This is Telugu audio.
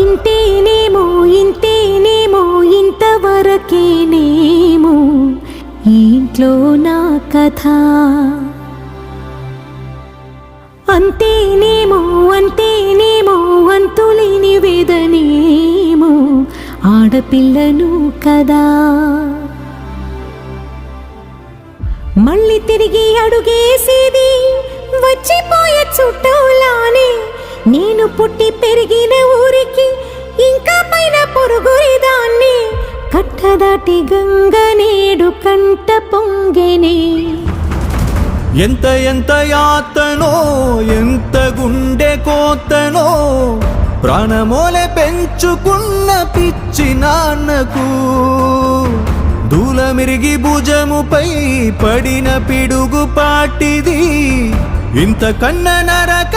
ఇంతేనేమో ఇంతేనేమో ఇంతవరకేనేమో ఇంట్లో నా కథ. అంతేనేమో అంతేనేమో అంతులేని వేదనేమో ఆడపిల్లను కదా. మళ్ళీ తిరిగి అడుగేసేది నేను పుట్టి పెరిగిన ఊరికి ఇంకా పైన పొరుగురిదాన్ని. కట్టదాటి గంగ నేడు కంట పొంగెనే. ఎంత ఎంత యాతనో ఎంత గుండె కోతనో ప్రాణమోలే పెంచుకున్న పిచ్చి నాన్నకు. దూలమిరిగి భుజముపై పడిన పిడుగు పాటిది ఇంత కన్న నరక